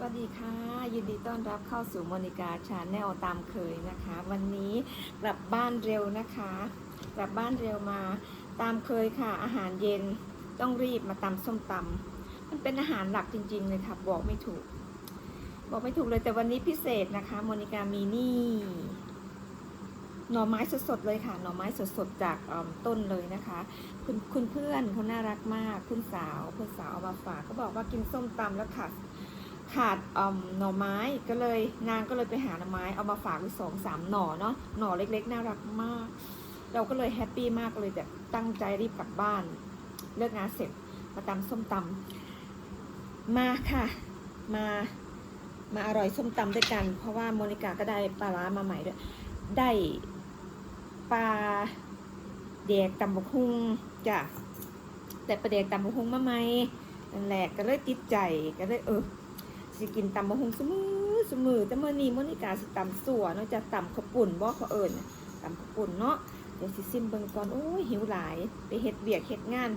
สวัสดีค่ะ ยินดีต้อนรับเข้าสู่โมนิกาชาแนลตามเคยนะคะ วันนี้กลับบ้านเร็วนะคะ กลับบ้านเร็วมาตามเคยค่ะ อาหารเย็นต้องรีบมาตำส้มตำมันเป็นอาหารหลักจริง ๆ เลยค่ะ บอกไม่ถูก บอกไม่ถูกเลยแต่วันนี้พิเศษนะคะโมนิกามีนี่หน่อไม้สดๆเลยค่ะ หน่อไม้สดๆจากต้นเลยนะคะ คุณคุณเพื่อนเขาน่ารักมากคุณสาวเพื่อนสาวเอามาฝากเขาบอกว่ากินส้มตำแล้วค่ะ ขาดหน่อไม้ก็เลยนางก็เลยไปหาหน่อไม้เอามาฝากไว้สองสามหน่อเนาะหน่อเล็กๆ น่ารักมาก เราก็เลยแฮปปี้มากเลยแบบตั้งใจรีบกลับบ้าน เลิกงานเสร็จมาตำส้มตำมาค่ะ มามาอร่อยส้มตำด้วยกัน เพราะว่าโมนิกาก็ได้ปลาร้ามาใหม่ด้วย ได้ปลาเด็กตำบกฮุงจ้ะแต่ปลาเด็กตำบกฮุงมาใหม่นั่นแหละก็เลยติดใจก็เลยเออ สิกินตำบะฮงสมือสมือแต่เมื่อนี้มอนิกาสิตำสัวเนาะจะตำข้าปุ่นบ่เขาเอิญตำข้าปุ่นเนาะเดี๋ยวสิซิมเบิ่งก่อนโอ้ยหิวหลายไปเฮ็ดเบียกเฮ็ดงาน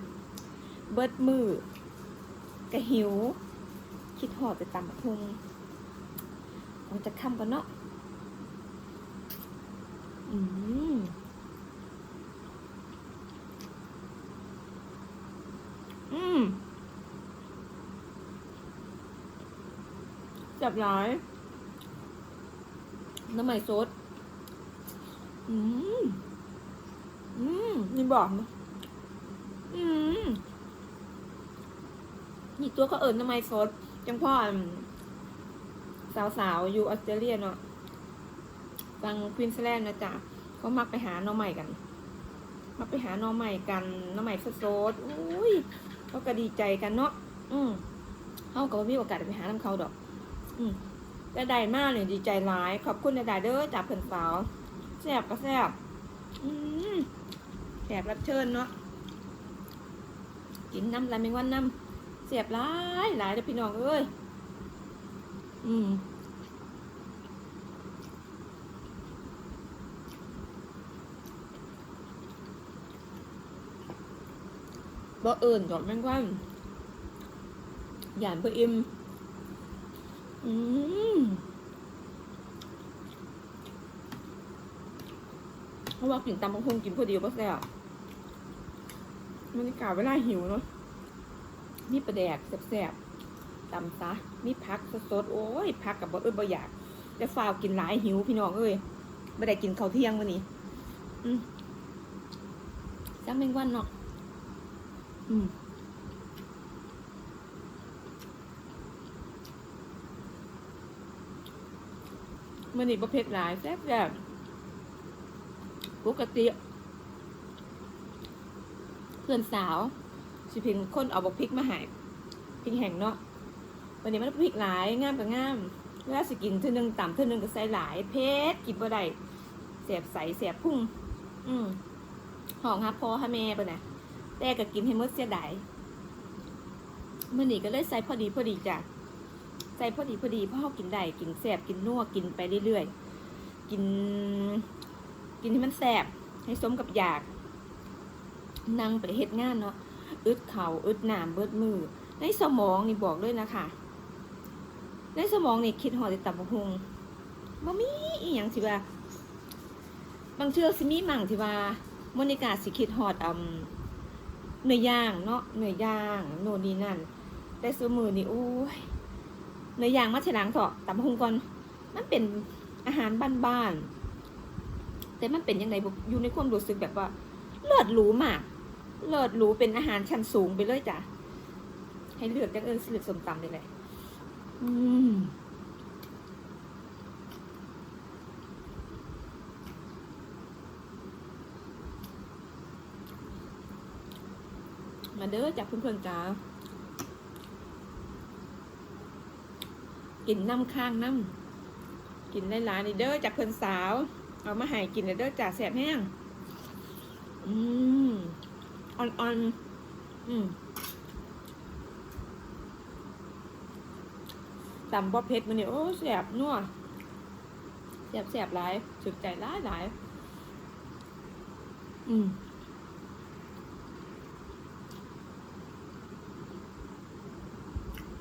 เบิดมือก็หิว คิดหอดไปตำบะฮงมันจะค่ำกันเนาะอืมอืม จับร้าย น้ำใหม่ซดอืม อืม นี่บอกนะอืม นี่ตัวก็เอิญน้ำใหม่ซดจังพ่อสาวๆ อยู่ออสเตรเลียเนาะฟังควีนสแลนด์นะจ๊ะเขามักไปหาน้องใหม่กัน มักไปหาน้องใหม่กันน้องใหม่สดๆอุ้ยเขาก็ดีใจกันเนาะ อืมเขาก็บ่มีโอกาสไปหาน้ำเขาดอก อืมแต่ได้มากเลยดีใจร้าย ขอบคุณนะดาเด้อจากเพื่อนสาวแซ่บก็แซ่บแซ่บรับเชิญเนาะกินน้ำลายแมงวันน้ำแซ่บหลายหลายเด้อพี่น้องเอ้ยอืมบ่เอิญดอกแมงวันหยานเพื่ออิ่ม อืมเพราะว่ากินตำบักคงกินพอดีป่ะแซ่บมันกาศเวลาหิวเนาะมีปลาแดกแซ่บๆตำซะมีพักสดๆโอ้ยพักกับบ่เอ้ยบ่อยากแต่ฝ้าวกินหลายหิวพี่น้องเอ้ยไม่ได้กินข้าวเที่ยงวันนี้อืมจังแมงวันเนาะอืม มันนี่ประเภทหลายแซ่บแบบปกติ เพื่อนสาวสิเพิงคนเอาบอกพริกมาหายพริกแห้งเนาะวันนี้มันพริกหลายงามกับงามเวลาสิกินเท่านึงต่ำเท่านึงก็ใส่หลายเพชรกินบ่ได้เสียบใสเสียบพุ่ง อืมห้องฮับพ่อฮับแม่ปะนะแต่ก็กินให้มดเสียดายมื่อนี้ก็เลยใส่พอดีพอดีจ้ะ ส่พอดีพอดีเพราะเขากินได้กินแสบกินนัวกินไปเรื่อยๆกิน กินให้มันแสบให้สมกับอยากนั่งไปเฮ็ดงานเนาะอึดเข่าอึดหนามเบิดมือ ในสมองนี่บอกเลยนะคะ ในสมองนี่คิดหอดแต่ตับกหงบ่มีอีหยังสิว่า บางเชื่อสิมีมั่งที่ว่าโมนิกาสิคิดหอดอืมเนื้อย่างเนาะเนื้อย่าง โน่นนี่นั่น แต่สมือนี่โอ้ย เนื้อย่างมัชลังเถาะตำฮุงก่อนมันเป็นอาหารบ้านๆแต่มันเป็นยังไงบุอยู่ในความรู้สึกแบบว่า เลิศหรูมาก เลิศหรูเป็นอาหารชั้นสูงไปเลยจ้ะให้เลือกจังเอิญสิเลือกสมตำเลยแหละอืมมาเด้อจากเพื่อนๆจ้า กินน้ำข้างน้ำกินหลายๆนี่เด้อจากเพิ่นสาว เอามาให้กินเด้อจากแสบแห้งอืมอ่อนๆอืมตำบ๊อบเพชรมันนี่โอ้แสบนัวแสบแสบหลายสุดใจหลายหลายอืม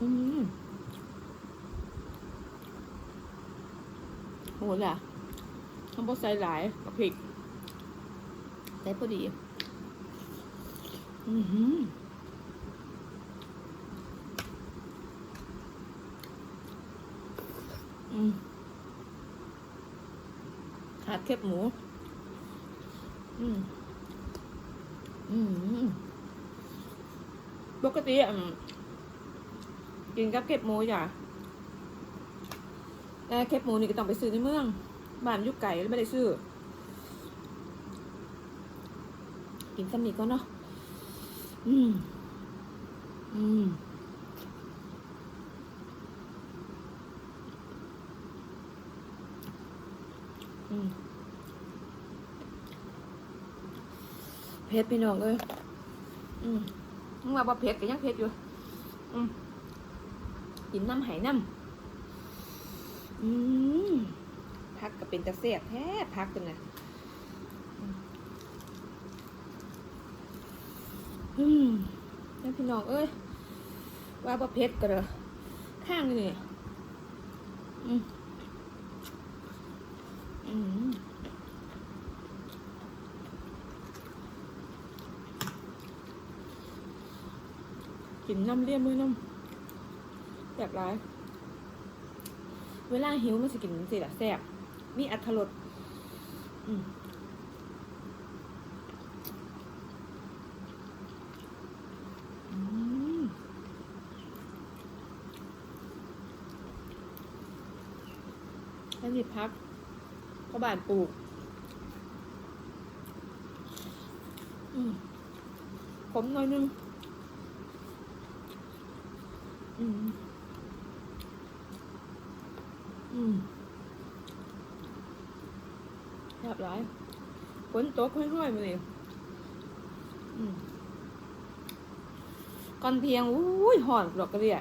อืม โหล่ะทำพอใส่หลายกับพริกใส่พอดี อือหืออืมขาดแคบหมู อืม อืม ปกติอะกินกับเก็บหมูจ้ะ แต่เก็บหมูนี่ก็ต้องไปซื้อในเมือง บ้านยุกไก่ไม่ได้ซื้อ กินสมีก็เนาะ อืม อืมเผ็ดพี่น้องเอ้ยอืมมึงว่าบ่เผ็ดก็ยังเผ็ดอยู่ อืมกินน้ำไหน้ำ อืมพักก็เป็นตะเสียบแท้พักกันนะอืมอืมแล้วพี่น้องเอ้ย ว่าบ่เผ็ดก็เด้อข้างนี่อืมอืมกินน้ำเลี้ยมด้วยน้ำแบบไร เวลาหิวมันจะกินสิละแซ่บมีอัตรสอืมอืมแล้วนี่พักก็บานปลูกอืมขมหน่อยนึง อืม อืมเรียบร้อยฝนตกค่อยๆมาเลยก่อนเพียงอุ้ยหอนดอกกระเดีย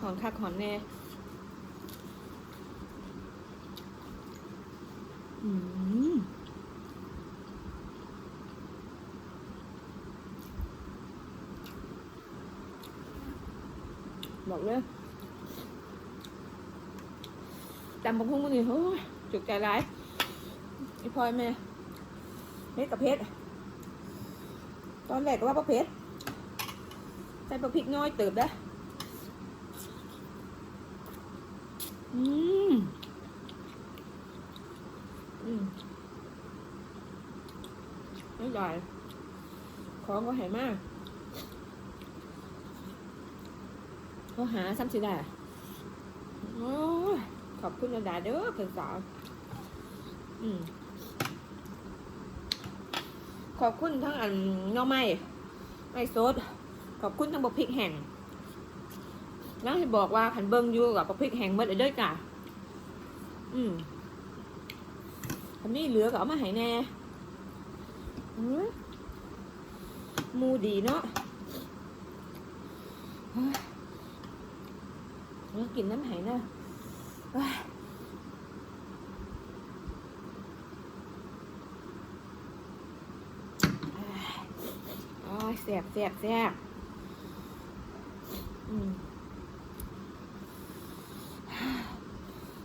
หอนคักหอนแน่อืมบอกเลยจำบักพุ่งมันนี่โอ้ยจุกใจร้ายไอ้พลอยแม่เพชรกับเพชรตอนแรกก็ว่าปลาเพชรใส่ปลาพริกน้อยเติบได้ออืมอืมไม่ใหญ่ของก็ใหญ่มากเขาหาซ้ำสิได้ ขอบคุณนาดาเด้อเพื่อนสาวอืมขอบคุณทั้งอันหน้อไม้ไม้สดขอบคุณทั้งบกพริกแห้งแล้วให้บอกว่าขันเบิ้งอยู่กับบกพริกแห้งเมื่อเด้อจ้ะอืมคันนี้เหลือก็เอามาให้แน่มูดีเนาะ เฮ้ย nó kìm lắm hãy nè ôi xẹp xẹp xẹp ừ.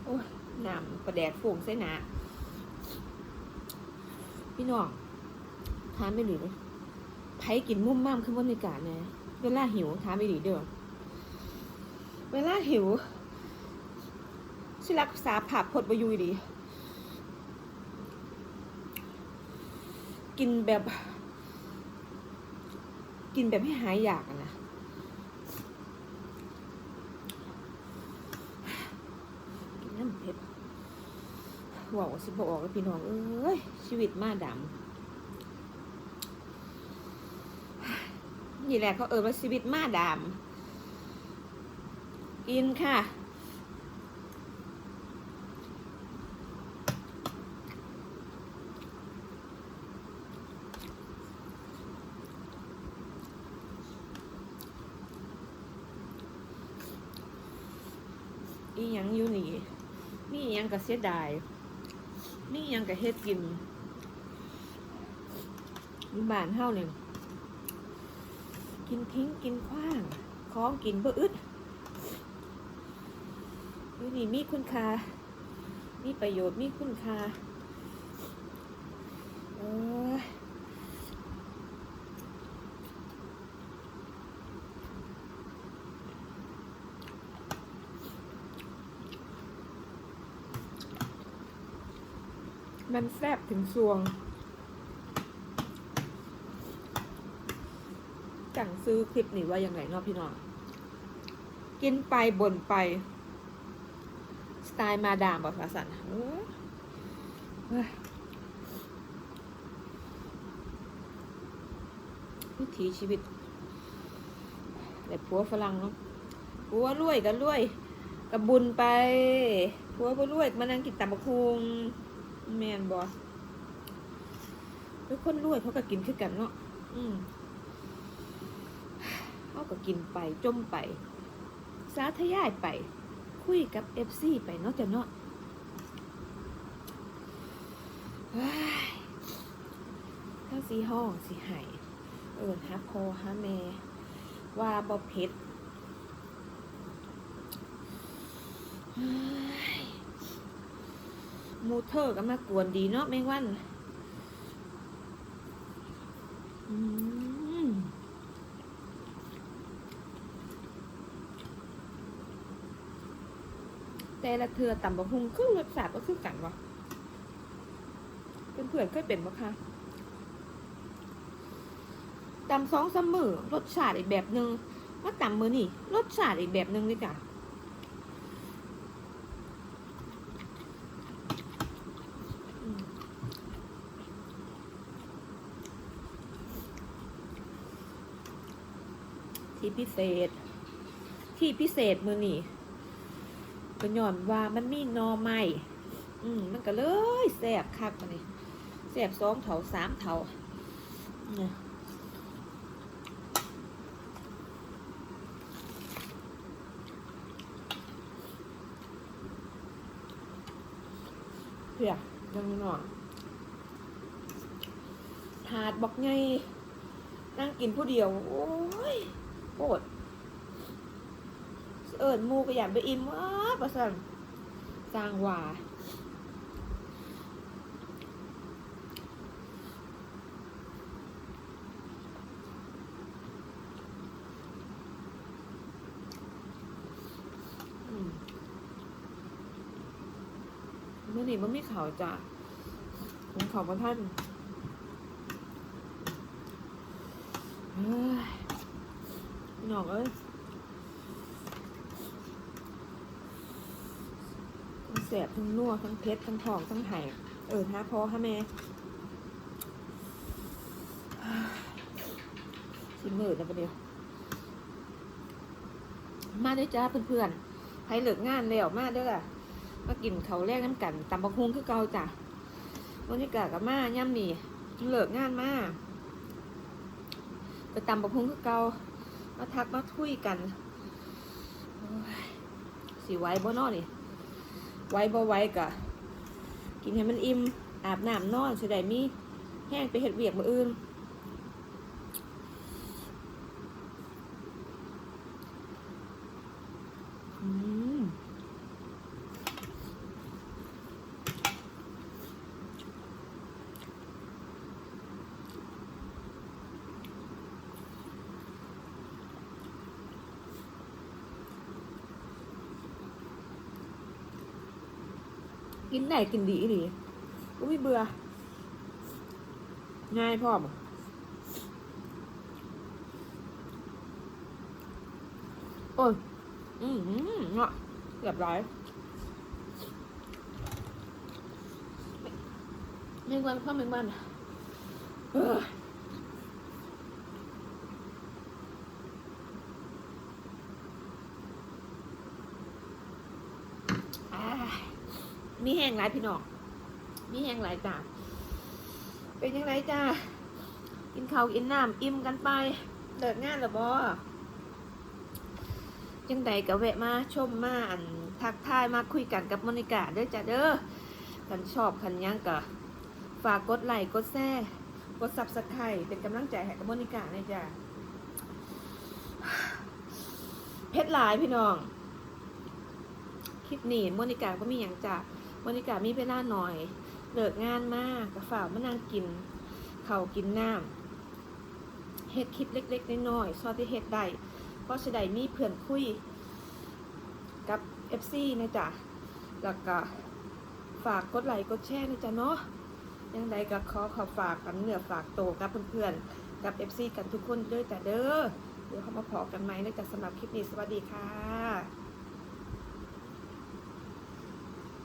ôi nằm và đẹp phùng sẽ nạ พี่น้องทานไม่หรือไผกินมุ่มม่ามขึ้นบรรยากาศเนี่ยเวลาหิวทานไม่หรือเด้อเวลาหิว ชิรักษาผักผดบยุยดี กินแบบ กินแบบให้หายอยากนะกินน้ำเผ็ดว้าวสิบอกแล้วพี่น้อง เอ้ย ชีวิตมาดำนี่แหละเขาเออว่าชีวิตมาดำกินค่ะ อีหยังอยู่นี่นี่ยังกะเสียดาย นี่ยังกะเฮ็ดกินบ้านเฮาเนี่ยกินทิ้งกินขว้างของกินเพื่ออึดอยู่นี่มีคุณค่ามีมีประโยชน์มีคุณค่าเอ้ย มันแซบถึงซวง จังซื้อคลิปนี้ว่าอย่างไรเนาะพี่น้อง กินไปบ่นไป สไตล์มาดามบอกภาษาเอ้ยเฮ้ยวิถีชีวิตแต่ผัวฝรั่งเนาะผัวรวยก็รวยกับบุญไปผัวบ่รวยมานั่งกินตำบักคุง แมนบอแล้วคนรวยเขาก็กินคือกันเนาะอืมเขาก็กินไปจมไป สาธยายไป คุยกับเอฟซีไปเนาะจ้ะเนาะถ้าสีห้องสีไห้เอิญฮะพอฮะแม่ว่าบอเพชร มูเทอร์ก็มากวนดีเนาะแมงวันแต่ละเทือต่ำบะฮุงคือรสชาติก็คือกันวะเป็นเพื่อนๆเคยเป็นปะคะต่ำสองสามมือรสชาติอีกแบบหนึ่งมาต่ำมือนี่รสชาติอีกแบบหนึ่งเลยจ้ะ พิเศษ ที่พิเศษมือนี่ก็ย้อนว่ามันมีนอไม้อืมมันก็เลยแสบคักมันนี่แสบสองเถาสามเถาเนี่ยเพียยังนอนถาดบอกไงนั่งกินผู้เดียว โอ้ย โคตรเอิญมูก็อยากไปอิ่มว้าประสันสร้างหว่ามเมื่อนี้มันไม่ข่าวจ้ะผมข่าวมาท่านเฮ้ย พี่น้องเอ้ยทั้งแสบทั้งนัวทั้งเผ็ดทั้งหอมทั้งไห่เออฮะพอฮะแม่ชิมมือนะประเดี๋ยวมาด้วยจ้าเพื่อนๆใครเลิกงานแล้วมาเด้อมากินเขาแรกน้ำกันตำบักฮุงคือเก่าจ้ะวันนี้กะกับมาย่ำนี่เลิกงานมาไปตำบักฮุงคือเก่า มาทักมาคุยกันสีไว้บ่นอนี่ไว้บ่ไว้กะกินให้มันอิ่มอาบน้ำนอนสิได้มีแห้งไปเห็ดเวียกมืออื่น กินไหนกินดีดีกูไม่เบื่อ ง่ายพ่อมโอ้ย อืมเนาะเกือบร้อยเมงวันเข้าเมงวันเออ มีแห้งหลายพี่น้องมีแห้งหลายจ้าเป็นยังไงจ้ากินข้าวกินน้ำอิ่มกันไปเลิกงานหรือบ่จังใดก็แวะมาชมมาอันทักทายมาคุยกันกับมอนิกาเด้อจ้ะเด้อคันชอบคันยังก็ฝากกดไลค์กดแชร์กดซับสไครต์เป็นกำลังใจให้กับมอนิกาเลยจ้ะเพชรหลายพี่น้อง คลิปนี้มอนิกาก็มีอย่างจ้ะ บรรยากาศมีเวลาหน่อยเลิกงานมากกะฝ่ามานั่งกินเขากินน้ำเฮ็ดคลิปเล็กๆน้อยๆซอที่เฮ็ดได้เพราะได้มีเพื่อนคุยกับ FC นะจ๊ะแล้วก็ฝากกดไลค์กดแชร์นะจ๊ะเนาะยังไงก็ขอขอฝากกันเหนือฝากโตกับเพื่อนๆกับ FC กันทุกคนด้วยจ้ะเด้อเดี๋ยวเขามาพอกันไหมนะจ๊ะสำหรับคลิปนี้สวัสดีค่ะ